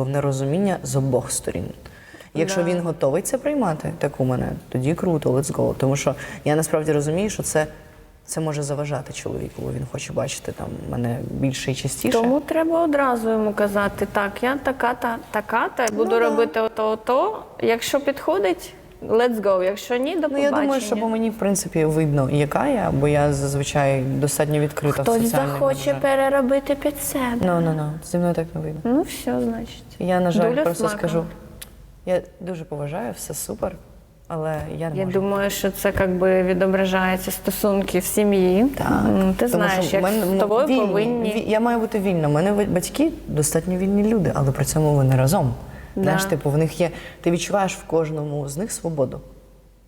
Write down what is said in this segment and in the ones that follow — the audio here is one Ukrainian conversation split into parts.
головне розуміння з обох сторін. Якщо він готовий це приймати, так у мене, тоді круто, let's go. Тому що я насправді розумію, що це, це може заважати чоловіку, бо він хоче бачити там мене більше і частіше. Тому треба одразу йому казати, так, я така та така, та буду Ну, робити ото, ото. Якщо підходить, let's go. Якщо ні, до Ну, побачення. я думаю, що по мені, в принципі, видно, яка я, бо я зазвичай достатньо відкрита в соціальних захоче мережах. переробити під себе. Ну, ну, ну, зі мною так не вийде. Ну, все, значить. Я, на жаль, Доля просто смака. скажу. Я дуже поважаю, все супер, але я не Я можу. думаю, що це якби відображається стосунки в сім'ї. Так. М, Ти Тому знаєш, що як мене, з ну, тобою вільні, повинні. ві- Я маю бути вільна. У мене батьки достатньо вільні люди, але при цьому вони разом. Да. Знаєш, типу, в них є. Ти відчуваєш в кожному з них свободу.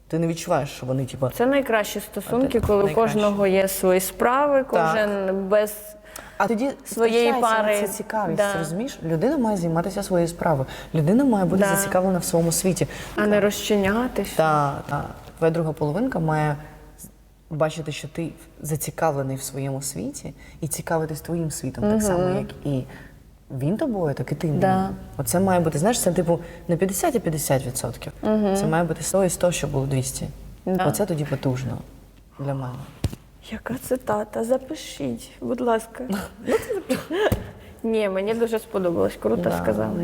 Ти не відчуваєш, що вони, типу, Це найкращі стосунки, А коли у кожного є свої справи, кожен без. А тоді своєї пари. Це цікавість, Да. розумієш? Людина має займатися своєю справою. Людина має бути Да. зацікавлена в своєму світі. А не розчинятися. Та, та твоя друга половинка має бачити, що ти зацікавлений в своєму світі і цікавитись твоїм світом, так само, як і він тобою, так і ти. Да. Оце має бути, знаєш, це типу не 50, а 50 відсотків. Це має бути 100 і 100, щоб було 200. Да. Оце тоді потужно для мене. Яка цитата? Запишіть, будь ласка. Ні, мені дуже сподобалось. Круто Да, сказали. да.